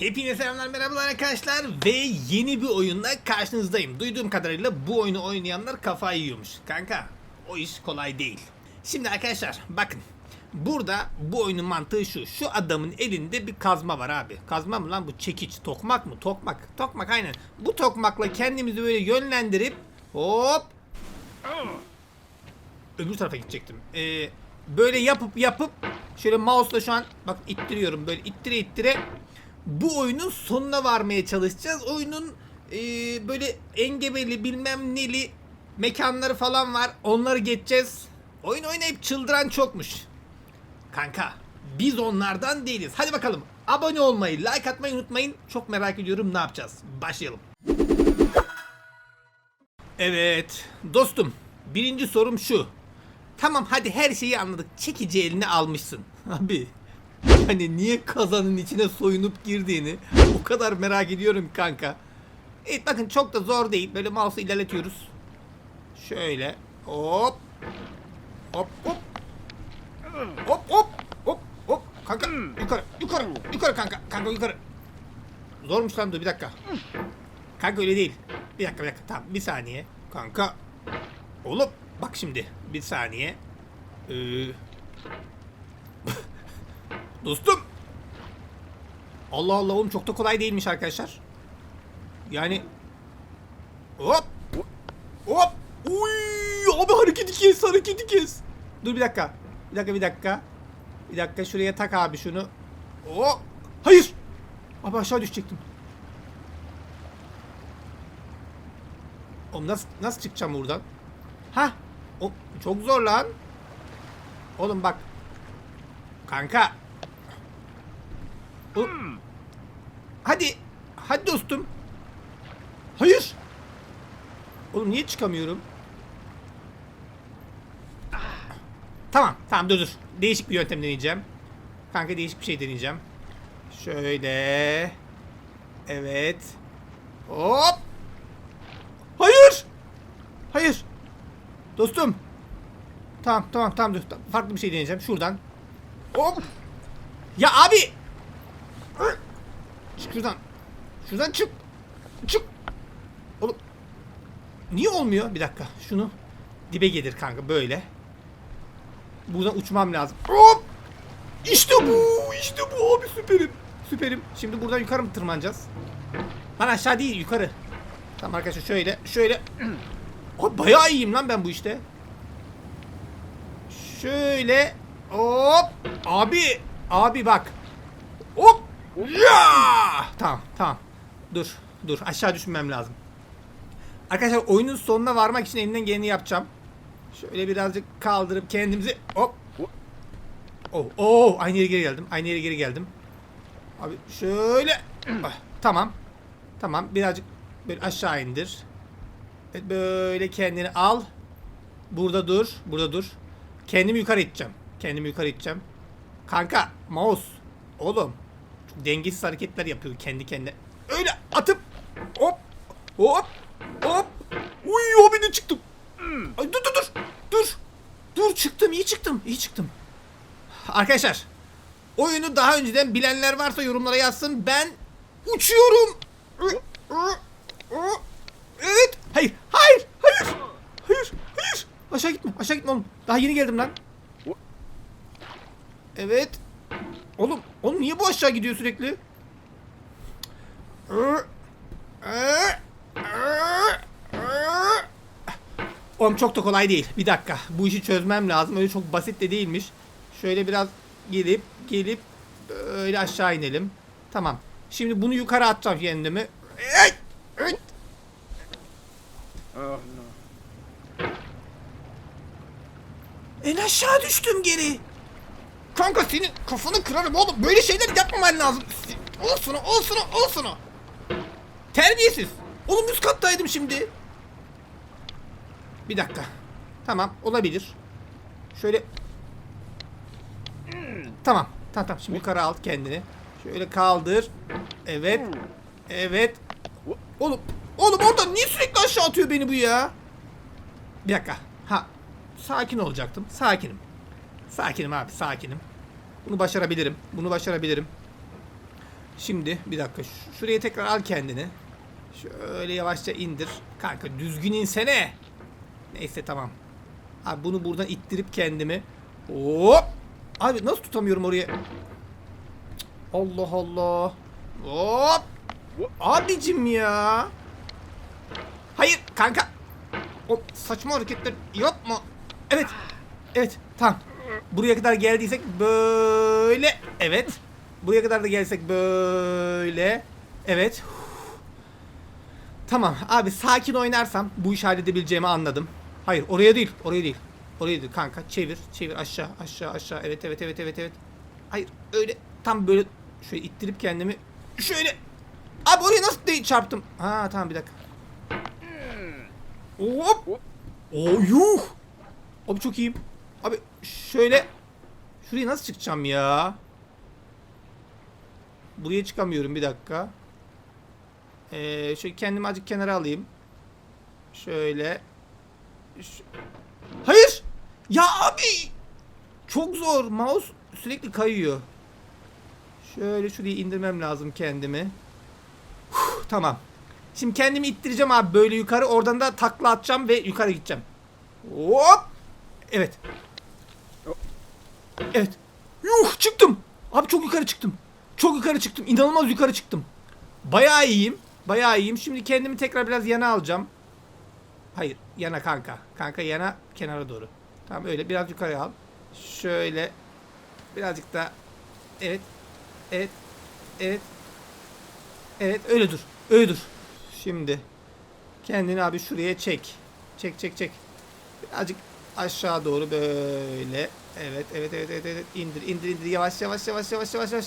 Hepinize selamlar merhabalar arkadaşlar ve yeni bir oyunla karşınızdayım. Duyduğum kadarıyla bu oyunu oynayanlar kafayı yiyormuş. Kanka o iş kolay değil. Şimdi arkadaşlar bakın. Burada bu oyunun mantığı şu. Şu adamın elinde bir kazma var abi. Kazma mı lan bu çekiç? Tokmak mı? Tokmak. Tokmak aynen. Bu tokmakla kendimizi böyle yönlendirip hop öbür tarafa gidecektim. Ee, böyle yapıp yapıp şöyle mouse'la şu an bak ittiriyorum böyle ittire ittire bu oyunun sonuna varmaya çalışacağız. Oyunun ee, böyle engebeli bilmem neli mekanları falan var. Onları geçeceğiz. Oyun oynayıp çıldıran çokmuş. Kanka biz onlardan değiliz. Hadi bakalım abone olmayı, like atmayı unutmayın. Çok merak ediyorum ne yapacağız. Başlayalım. Evet dostum birinci sorum şu. Tamam hadi her şeyi anladık. Çekici eline almışsın. Abi hani niye kazanın içine soyunup girdiğini o kadar merak ediyorum kanka. Evet bakın çok da zor değil. Böyle mouse'u ilerletiyoruz. Şöyle hop hop hop hop hop hop hop kanka yukarı yukarı yukarı kanka kanka yukarı. Zormuş lan dur bir dakika. Kanka öyle değil. Bir dakika bir dakika tamam bir saniye. Kanka. Oğlum bak şimdi bir saniye. Ee... Dostum. Allah Allah oğlum çok da kolay değilmiş arkadaşlar. Yani hop hop uy abi hareketi kes hareketi kes. Dur bir dakika. Bir dakika bir dakika. Bir dakika şuraya tak abi şunu. Hop. Hayır. Abi aşağı düşecektim. Oğlum nasıl nasıl çıkacağım buradan? Ha? O çok zor lan. Oğlum bak. Kanka. Oğlum. Hadi. Hadi dostum. Hayır. Oğlum niye çıkamıyorum? Tamam, tamam dur dur. Değişik bir yöntem deneyeceğim. Kanka değişik bir şey deneyeceğim. Şöyle. Evet. Hop. Hayır. Hayır. Dostum. Tamam tamam tamam dur. Farklı bir şey deneyeceğim. Şuradan. Hop. Ya abi. Şuradan. Şuradan çık. Çık. Oğlum. Niye olmuyor? Bir dakika. Şunu dibe gelir kanka böyle. Buradan uçmam lazım. Hop. İşte bu. İşte bu abi süperim. Süperim. Şimdi buradan yukarı mı tırmanacağız? Lan aşağı değil yukarı. Tamam arkadaşlar şöyle şöyle. Abi bayağı iyiyim lan ben bu işte. Şöyle hop abi abi bak. Hop ya! Tamam tamam. Dur dur aşağı düşmem lazım. Arkadaşlar oyunun sonuna varmak için elimden geleni yapacağım. Şöyle birazcık kaldırıp kendimizi hop. Oh, oh, aynı yere geri geldim. Aynı yere geri geldim. Abi şöyle. Ah, tamam. Tamam birazcık böyle aşağı indir. Evet, böyle kendini al. Burada dur. Burada dur. Kendimi yukarı iteceğim. Kendimi yukarı iteceğim. Kanka mouse. Oğlum. Dengesiz hareketler yapıyor kendi kendine. Öyle atıp hop hop hop. Uy abi ne çıktım. Ay dur dur dur. Dur. Dur çıktım iyi çıktım. iyi çıktım. Arkadaşlar oyunu daha önceden bilenler varsa yorumlara yazsın. Ben uçuyorum. Evet. Hayır. Hayır. Hayır. Hayır. Hayır. Aşağı gitme. Aşağı gitme oğlum. Daha yeni geldim lan. Evet. Oğlum. Oğlum niye bu aşağı gidiyor sürekli? Oğlum çok da kolay değil. Bir dakika. Bu işi çözmem lazım. Öyle çok basit de değilmiş. Şöyle biraz gelip gelip öyle aşağı inelim. Tamam. Şimdi bunu yukarı atacağım kendimi. En aşağı düştüm geri. Kanka senin kafanı kırarım oğlum. Böyle şeyler yapmaman lazım. Olsun olsun olsun. Terbiyesiz. Oğlum üst kattaydım şimdi. Bir dakika. Tamam olabilir. Şöyle. Tamam. Tamam tamam. Şimdi yukarı al kendini. Şöyle kaldır. Evet. Evet. Oğlum. Oğlum orada niye sürekli aşağı atıyor beni bu ya? Bir dakika. Ha. Sakin olacaktım. Sakinim. Sakinim abi sakinim. Bunu başarabilirim. Bunu başarabilirim. Şimdi bir dakika. Şuraya tekrar al kendini. Şöyle yavaşça indir. Kanka düzgün insene. Neyse tamam. Abi bunu buradan ittirip kendimi. Hop. Abi nasıl tutamıyorum oraya? Allah Allah. Hop. Abicim ya. Hayır kanka. O saçma hareketler yapma. Evet. Evet tamam. Buraya kadar geldiysek böyle. Evet. Buraya kadar da gelsek böyle. Evet. Tamam abi sakin oynarsam bu işi halledebileceğimi anladım. Hayır oraya değil oraya değil. Oraya değil kanka çevir çevir aşağı aşağı aşağı evet evet evet evet evet. Hayır öyle tam böyle şöyle ittirip kendimi şöyle. Abi oraya nasıl değil çarptım? Ha tamam bir dakika. Hop. Oo yuh. Abi çok iyiyim. Abi şöyle şuraya nasıl çıkacağım ya? Buraya çıkamıyorum bir dakika. Ee, şöyle kendimi azıcık kenara alayım. Şöyle. Ş- Hayır! Ya abi! Çok zor. Mouse sürekli kayıyor. Şöyle şurayı indirmem lazım kendimi. Huh, tamam. Şimdi kendimi ittireceğim abi böyle yukarı. Oradan da takla atacağım ve yukarı gideceğim. Hop! Evet. Evet. Yuh çıktım. Abi çok yukarı çıktım. Çok yukarı çıktım. İnanılmaz yukarı çıktım. Bayağı iyiyim. Bayağı iyiyim. Şimdi kendimi tekrar biraz yana alacağım. Hayır. Yana kanka. Kanka yana kenara doğru. Tamam öyle biraz yukarı al. Şöyle. Birazcık da. Evet. Evet. Evet. Evet öyle dur. Öyle dur. Şimdi. Kendini abi şuraya çek. Çek çek çek. Birazcık aşağı doğru böyle. Evet evet evet evet, evet. indir indir indir yavaş yavaş yavaş yavaş yavaş yavaş.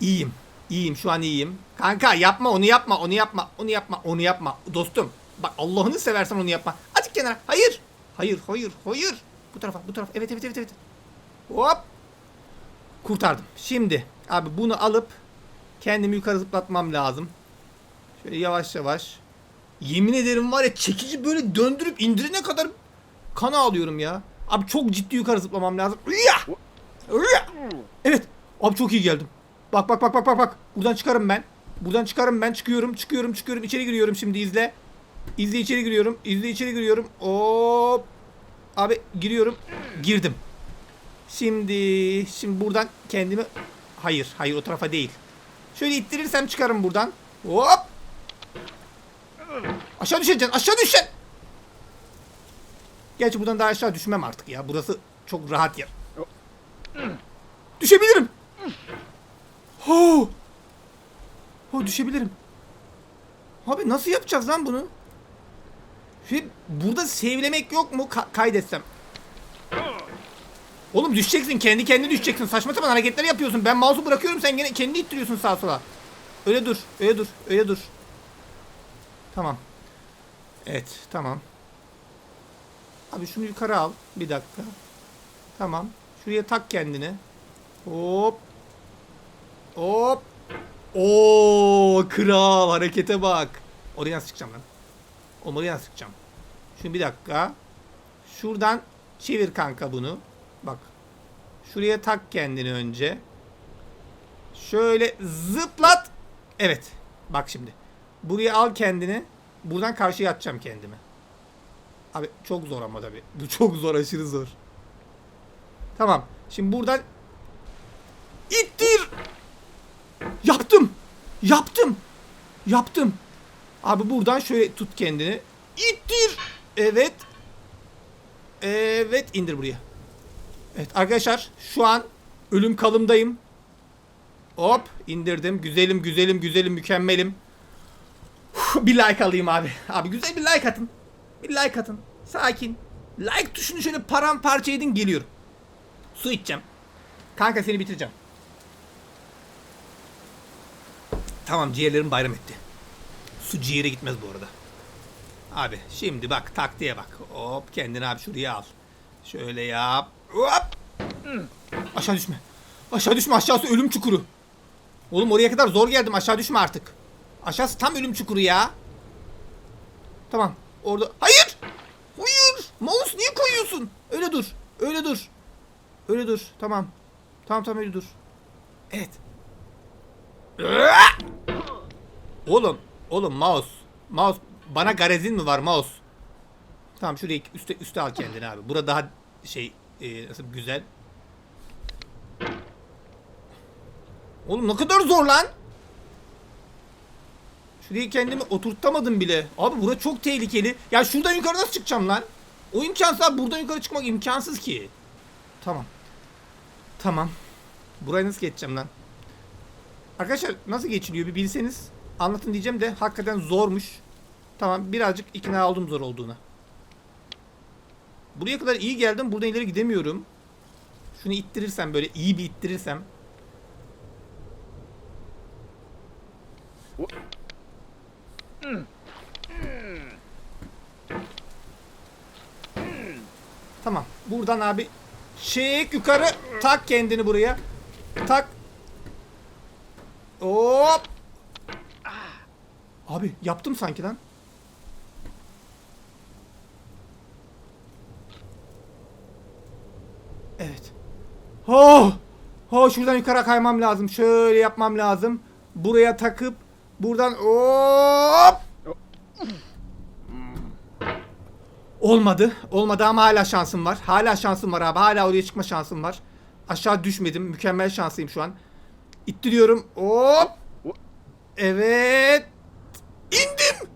İyiyim. İyiyim şu an iyiyim. Kanka yapma onu yapma onu yapma onu yapma onu yapma. Dostum bak Allah'ını seversen onu yapma. Azıcık kenara. Hayır. Hayır hayır hayır. Bu tarafa bu tarafa. Evet evet evet evet. Hop. Kurtardım. Şimdi abi bunu alıp kendimi yukarı zıplatmam lazım. Şöyle yavaş yavaş. Yemin ederim var ya çekici böyle döndürüp indirene kadar kana alıyorum ya. Abi çok ciddi yukarı zıplamam lazım. Evet. Abi çok iyi geldim. Bak bak bak bak bak bak. Buradan çıkarım ben. Buradan çıkarım ben. Çıkıyorum çıkıyorum çıkıyorum. İçeri giriyorum şimdi izle. İzle içeri giriyorum. İzle içeri giriyorum. Hop. Abi giriyorum. Girdim. Şimdi şimdi buradan kendimi Hayır, hayır o tarafa değil. Şöyle ittirirsem çıkarım buradan. Hop. Aşağı düşeceksin. Aşağı düşeceksin. Gerçi buradan daha aşağı düşmem artık ya. Burası çok rahat yer. Düşebilirim. Ho. Ho düşebilirim. Abi nasıl yapacağız lan bunu? Şey, burada sevlemek yok mu? Ka- kaydetsem. Oğlum düşeceksin. Kendi kendine düşeceksin. Saçma sapan hareketler yapıyorsun. Ben mouse'u bırakıyorum. Sen gene kendi ittiriyorsun sağa sola. Öyle dur. Öyle dur. Öyle dur. Tamam. Evet. Tamam. Abi şunu yukarı al. Bir dakika. Tamam. Şuraya tak kendini. Hop. Hop. Oo kral harekete bak. Oraya nasıl çıkacağım lan? Oğlum oraya nasıl çıkacağım? Şimdi bir dakika. Şuradan çevir kanka bunu. Bak. Şuraya tak kendini önce. Şöyle zıplat. Evet. Bak şimdi. Buraya al kendini. Buradan karşıya atacağım kendimi. Abi çok zor ama tabii. Bu çok zor, aşırı zor. Tamam. Şimdi buradan ittir. Yaptım. Yaptım. Yaptım. Abi buradan şöyle tut kendini. İttir. Evet. Evet indir buraya. Evet arkadaşlar şu an ölüm kalımdayım. Hop indirdim. Güzelim güzelim güzelim mükemmelim. Bir like alayım abi. Abi güzel bir like atın. Bir like atın. Sakin. Like tuşunu şöyle paramparça edin geliyorum. Su içeceğim. Kanka seni bitireceğim. Tamam ciğerlerim bayram etti. Su ciğere gitmez bu arada. Abi şimdi bak taktiğe bak. Hop kendini abi şuraya al. Şöyle yap. Hop. Aşağı düşme. Aşağı düşme aşağısı ölüm çukuru. Oğlum oraya kadar zor geldim aşağı düşme artık. Aşağısı tam ölüm çukuru ya. Tamam. Orada. Hayır. Hayır. Mouse niye koyuyorsun? Öyle dur. Öyle dur. Öyle dur. Tamam. Tamam tamam öyle dur. Evet. Oğlum, oğlum mouse. Mouse bana garezin mi var mouse? Tamam şuraya üste üste al kendini abi. Burada daha şey e, nasıl güzel. Oğlum ne kadar zor lan. Şuraya kendimi oturtamadım bile. Abi bura çok tehlikeli. Ya şuradan yukarı nasıl çıkacağım lan? O imkansız abi. Buradan yukarı çıkmak imkansız ki. Tamam. Tamam. Burayı nasıl geçeceğim lan? Arkadaşlar nasıl geçiliyor bir bilseniz anlatın diyeceğim de hakikaten zormuş. Tamam birazcık ikna oldum zor olduğuna. Buraya kadar iyi geldim. Buradan ileri gidemiyorum. Şunu ittirirsem böyle iyi bir ittirirsem. Tamam. Buradan abi çek yukarı tak kendini buraya. Tak. Hop. Abi yaptım sanki lan. Evet. Oh! Oh şuradan yukarı kaymam lazım. Şöyle yapmam lazım. Buraya takıp buradan hop! Olmadı. Olmadı ama hala şansım var. Hala şansım var abi. Hala oraya çıkma şansım var. Aşağı düşmedim. Mükemmel şanslıyım şu an. İttiriyorum. Hop! Evet. İndim.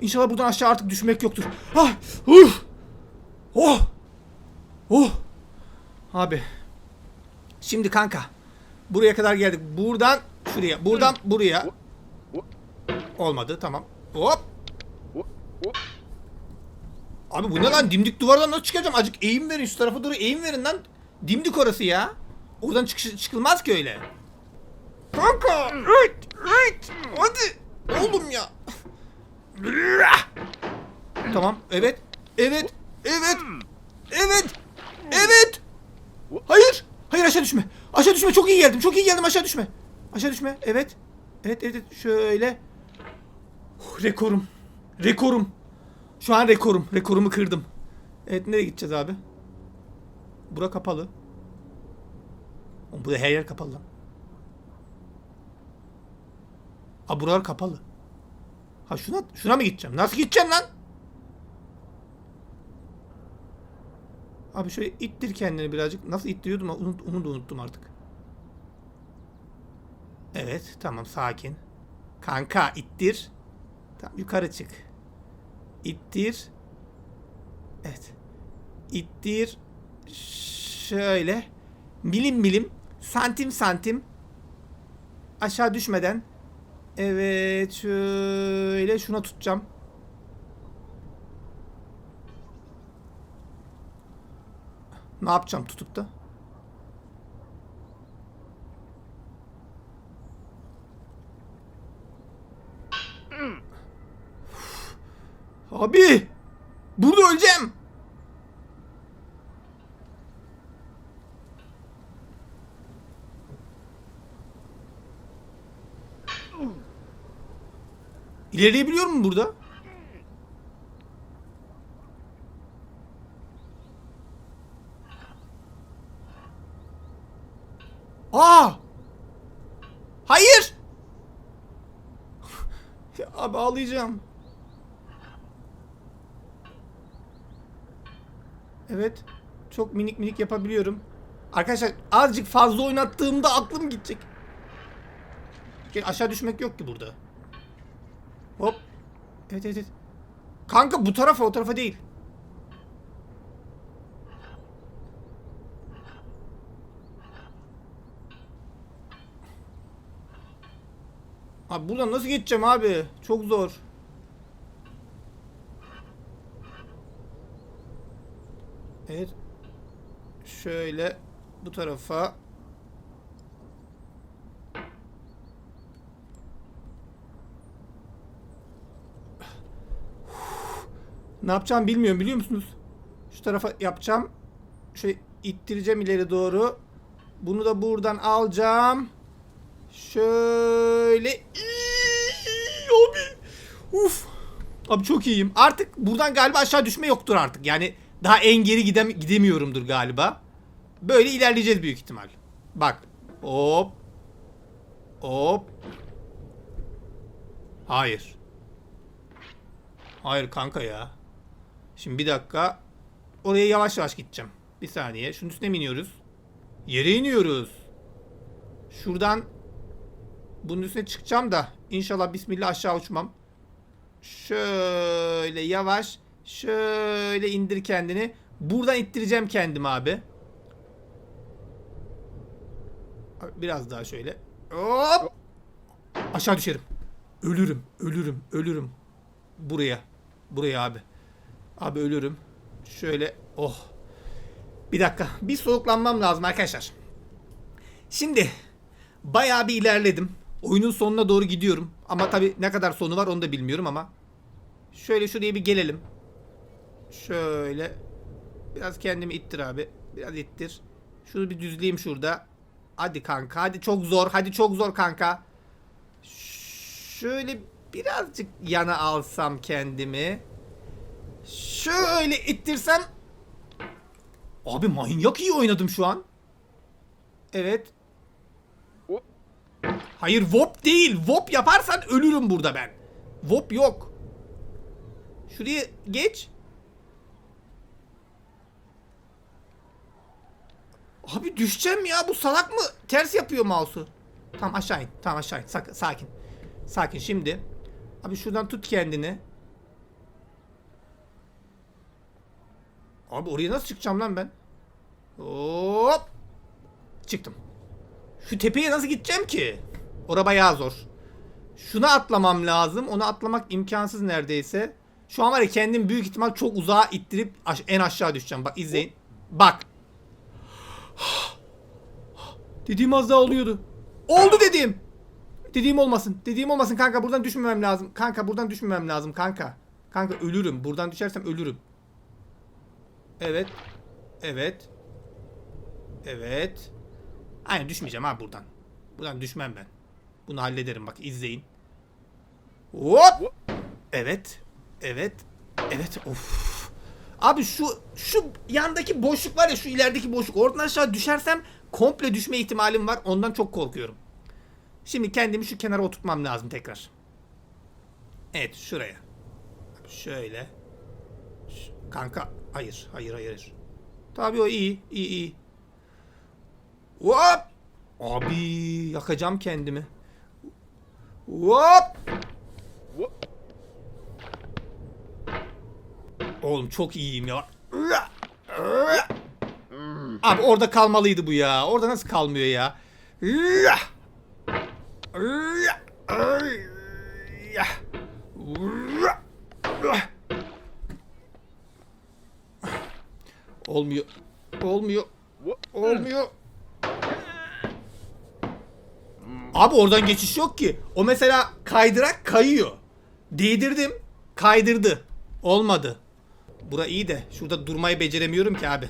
İnşallah buradan aşağı artık düşmek yoktur. Ah! Uh! Oh! Oh! Abi. Şimdi kanka. Buraya kadar geldik. Buradan şuraya. Buradan buraya. Olmadı. Tamam. Hop. Abi bu ne lan? Dimdik duvardan nasıl çıkacağım? Acık eğim verin. Şu tarafa doğru eğim verin lan. Dimdik orası ya. Oradan çıkış, çıkılmaz ki öyle. Kanka. Evet. Evet. Hadi. Oğlum ya. Tamam. Evet. Evet. Evet. Evet. Evet. Hayır. Hayır aşağı düşme. Aşağı düşme. Çok iyi geldim. Çok iyi geldim. Aşağı düşme. Aşağı düşme. Evet. Evet evet. evet. Şöyle. Huh, rekorum. Rekorum. Şu an rekorum. Rekorumu kırdım. Evet nereye gideceğiz abi? Bura kapalı. Oğlum burada her yer kapalı lan. Aa buralar kapalı. Ha şuna şuna mı gideceğim? Nasıl gideceğim lan? Abi şöyle ittir kendini birazcık. Nasıl ittiriyordum onu, onu da unuttum artık. Evet tamam sakin. Kanka ittir. Tamam yukarı çık. İttir. Evet. İttir. Şöyle. Milim milim. Santim santim. Aşağı düşmeden. Evet şöyle şuna tutacağım. Ne yapacağım tutup da? Abi! Burada öleceğim. İlerleyebiliyor mu burada? Aa! Hayır! abi ağlayacağım. Evet. Çok minik minik yapabiliyorum. Arkadaşlar azıcık fazla oynattığımda aklım gidecek. Aşağı düşmek yok ki burada. Hop. Evet evet evet. Kanka bu tarafa o tarafa değil. Abi buradan nasıl geçeceğim abi? Çok zor. Evet. Şöyle bu tarafa. Ne yapacağım bilmiyorum biliyor musunuz? Şu tarafa yapacağım. Şöyle ittireceğim ileri doğru. Bunu da buradan alacağım. Şöyle. İyi, Abi. Uf. Abi çok iyiyim. Artık buradan galiba aşağı düşme yoktur artık. Yani daha en geri gidem gidemiyorumdur galiba. Böyle ilerleyeceğiz büyük ihtimal. Bak. Hop. Hop. Hayır. Hayır kanka ya. Şimdi bir dakika. Oraya yavaş yavaş gideceğim. Bir saniye. Şunun üstüne mi iniyoruz? Yere iniyoruz. Şuradan bunun üstüne çıkacağım da inşallah bismillah aşağı uçmam. Şöyle yavaş şöyle indir kendini. Buradan ittireceğim kendimi abi. Biraz daha şöyle. Hop! Aşağı düşerim. Ölürüm, ölürüm, ölürüm. Buraya. Buraya abi. Abi ölürüm. Şöyle. Oh. Bir dakika. Bir soluklanmam lazım arkadaşlar. Şimdi bayağı bir ilerledim. Oyunun sonuna doğru gidiyorum. Ama tabi ne kadar sonu var onu da bilmiyorum ama. Şöyle şuraya bir gelelim. Şöyle. Biraz kendimi ittir abi. Biraz ittir. Şunu bir düzleyeyim şurada. Hadi kanka. Hadi çok zor. Hadi çok zor kanka. Şöyle birazcık yana alsam kendimi. Şöyle ittirsem. Abi manyak iyi oynadım şu an. Evet. Hayır Vop değil. Vop yaparsan ölürüm burada ben. Vop yok. Şuraya geç. Abi düşeceğim ya. Bu salak mı? Ters yapıyor mouse'u. Tamam aşağı in. Tamam aşağı in. Sak- sakin. Sakin şimdi. Abi şuradan tut kendini. Abi oraya nasıl çıkacağım lan ben? Hop. Çıktım. Şu tepeye nasıl gideceğim ki? Ora bayağı zor. Şuna atlamam lazım. Onu atlamak imkansız neredeyse. Şu an var ya kendim büyük ihtimal çok uzağa ittirip en aşağı düşeceğim. Bak izleyin. Bak. Dediğim az daha oluyordu. Oldu dediğim. Dediğim olmasın. Dediğim olmasın kanka buradan düşmemem lazım. Kanka buradan düşmemem lazım kanka. Kanka ölürüm. Buradan düşersem ölürüm. Evet. Evet. Evet. Aynen düşmeyeceğim abi buradan. Buradan düşmem ben. Bunu hallederim bak izleyin. Hop. Evet. Evet. Evet. Of. Abi şu şu yandaki boşluk var ya şu ilerideki boşluk. Oradan aşağı düşersem komple düşme ihtimalim var. Ondan çok korkuyorum. Şimdi kendimi şu kenara oturtmam lazım tekrar. Evet şuraya. Şöyle. Kanka hayır hayır. hayır. Tabii o iyi iyi iyi. Hop! Abi yakacağım kendimi. Hop! Oğlum çok iyiyim ya. Abi orada kalmalıydı bu ya. Orada nasıl kalmıyor ya? Olmuyor. Olmuyor. Olmuyor. Abi oradan geçiş yok ki. O mesela kaydırak kayıyor. Değdirdim. Kaydırdı. Olmadı. Bura iyi de şurada durmayı beceremiyorum ki abi.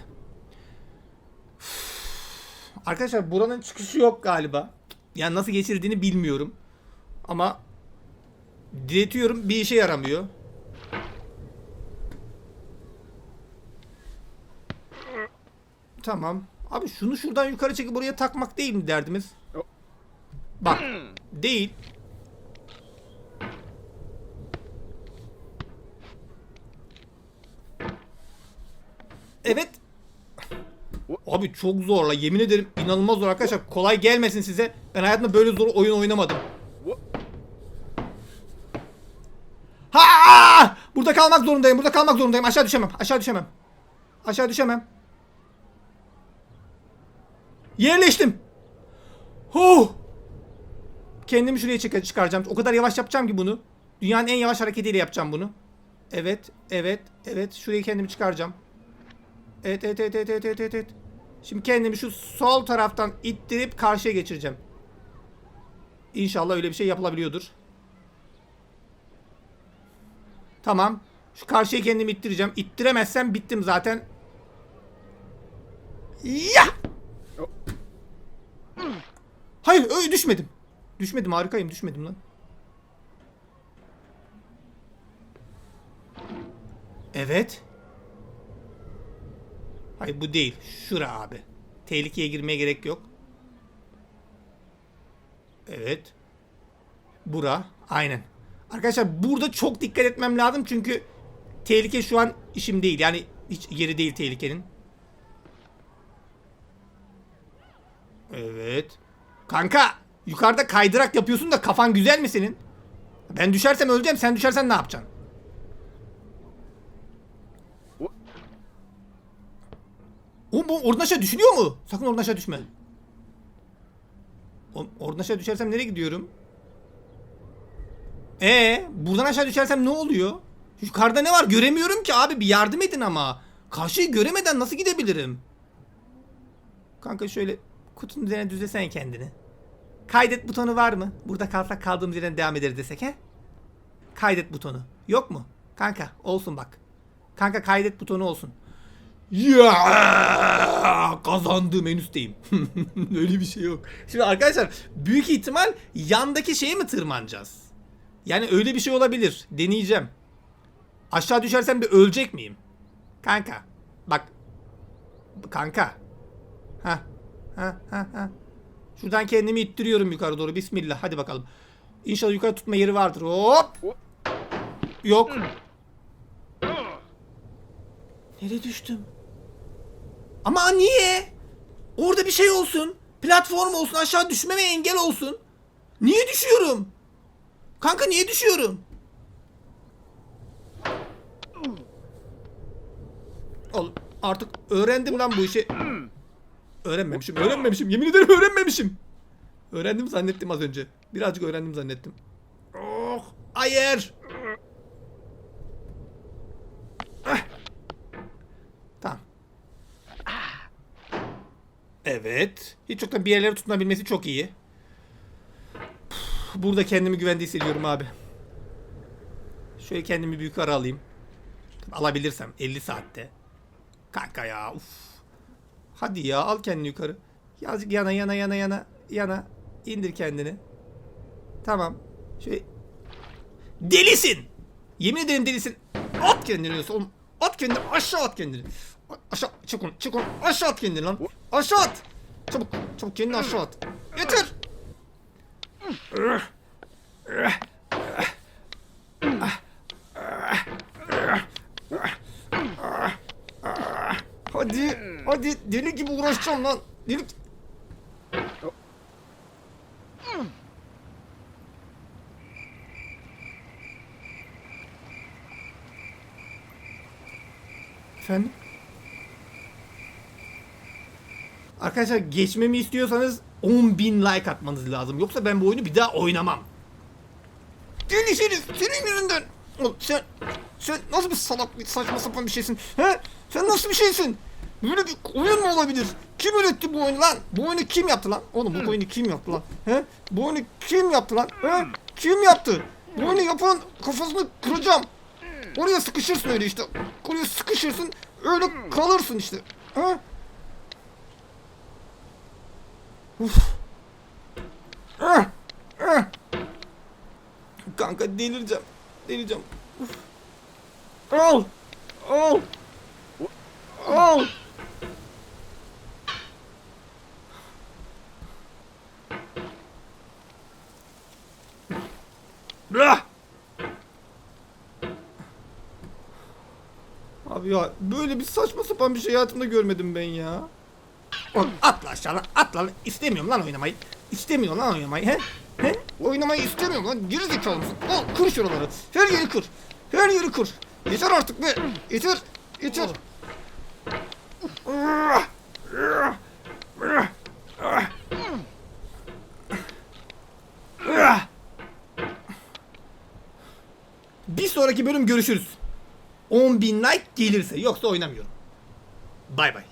Arkadaşlar buranın çıkışı yok galiba. Yani nasıl geçirdiğini bilmiyorum. Ama diretiyorum bir işe yaramıyor. Tamam. Abi şunu şuradan yukarı çekip buraya takmak değil mi derdimiz? Bak. Değil. Evet. Abi çok zorla yemin ederim inanılmaz zor arkadaşlar. Kolay gelmesin size. Ben hayatımda böyle zor oyun oynamadım. Ha! Burada kalmak zorundayım. Burada kalmak zorundayım. Aşağı düşemem. Aşağı düşemem. Aşağı düşemem. Yerleştim. Huh! Kendimi şuraya çık- çıkaracağım. O kadar yavaş yapacağım ki bunu. Dünyanın en yavaş hareketiyle yapacağım bunu. Evet, evet, evet. Şuraya kendimi çıkaracağım. Evet, evet, evet, evet, evet, evet, evet. Şimdi kendimi şu sol taraftan ittirip karşıya geçireceğim. İnşallah öyle bir şey yapılabiliyordur. Tamam. Şu karşıya kendimi ittireceğim. İttiremezsem bittim zaten. Ya! Hayır, öyle düşmedim. Düşmedim, harikayım, düşmedim lan. Evet. Hayır bu değil. Şura abi. Tehlikeye girmeye gerek yok. Evet. Bura. Aynen. Arkadaşlar burada çok dikkat etmem lazım çünkü tehlike şu an işim değil. Yani hiç yeri değil tehlikenin. Evet. Kanka yukarıda kaydırak yapıyorsun da kafan güzel mi senin? Ben düşersem öleceğim. Sen düşersen ne yapacaksın? Oğlum bu oradan aşağı düşünüyor mu? Sakın oradan aşağı düşme. Oğlum, oradan aşağı düşersem nereye gidiyorum? Ee, buradan aşağı düşersem ne oluyor? Yukarıda ne var? Göremiyorum ki abi. Bir yardım edin ama. Karşıyı göremeden nasıl gidebilirim? Kanka şöyle kutunun üzerine düzlesen kendini. Kaydet butonu var mı? Burada kalsak kaldığımız yerden devam ederiz desek he? Kaydet butonu. Yok mu? Kanka olsun bak. Kanka kaydet butonu olsun. Ya kazandım en üstteyim. Öyle bir şey yok. Şimdi arkadaşlar büyük ihtimal yandaki şeye mi tırmanacağız? Yani öyle bir şey olabilir. Deneyeceğim. Aşağı düşersem bir ölecek miyim? Kanka. Bak. Kanka. Ha. Ha ha ha. Şuradan kendimi ittiriyorum yukarı doğru. Bismillah. Hadi bakalım. İnşallah yukarı tutma yeri vardır. Hop. Yok. Nereye düştüm? Ama niye? Orada bir şey olsun. Platform olsun. Aşağı düşmeme engel olsun. Niye düşüyorum? Kanka niye düşüyorum? Oğlum artık öğrendim lan bu işi. Öğrenmemişim, öğrenmemişim. Yemin ederim öğrenmemişim. Öğrendim zannettim az önce. Birazcık öğrendim zannettim. Oh, hayır. Ah. Tamam. Evet. Hiç yoktan bir yerlere tutunabilmesi çok iyi. Burada kendimi güvende hissediyorum abi. Şöyle kendimi büyük ara alayım. Alabilirsem 50 saatte. Kanka ya uf. Hadi ya al kendini yukarı. Yazık yana yana yana yana yana. indir kendini. Tamam. Şöyle. Delisin. Yemin ederim delisin. At kendini diyorsun. At kendini aşağı at kendini. Aşağı çık onu çık onu aşağı at kendini lan. Aşağı at. Çabuk çabuk kendini aşağı at. Yeter. Hadi, hadi deli gibi uğraşacağım lan. Deli... Efendim? Arkadaşlar geçmemi istiyorsanız 10.000 like atmanız lazım. Yoksa ben bu oyunu bir daha oynamam. Deli Şerif senin yüzünden. Oğlum sen, sen nasıl bir salak bir saçma sapan bir şeysin? He? Sen nasıl bir şeysin? Böyle bir oyun mu olabilir? Kim üretti bu oyunu lan? Bu oyunu kim yaptı lan? Oğlum bu oyunu kim yaptı lan? He? Bu oyunu kim yaptı lan? He? Kim yaptı? Bu oyunu yapan kafasını kıracağım. Oraya sıkışırsın öyle işte. Oraya sıkışırsın. Öyle kalırsın işte. Ha? Kanka delireceğim. Delireceğim. Uf. Al. Al. Al. Abi ya böyle bir saçma sapan bir şey hayatımda görmedim ben ya. Oğlum atla aşağı lan atla lan. İstemiyorum lan oynamayı. İstemiyorum lan oynamayı he? He? Oynamayı istemiyorum lan. Geri zekalı mısın? Al kır şuraları. Her yeri kır. Her yeri kır. Yeter artık be. Yeter. Yeter. Bir sonraki bölüm görüşürüz. 10.000 like gelirse yoksa oynamıyorum. Bay bay.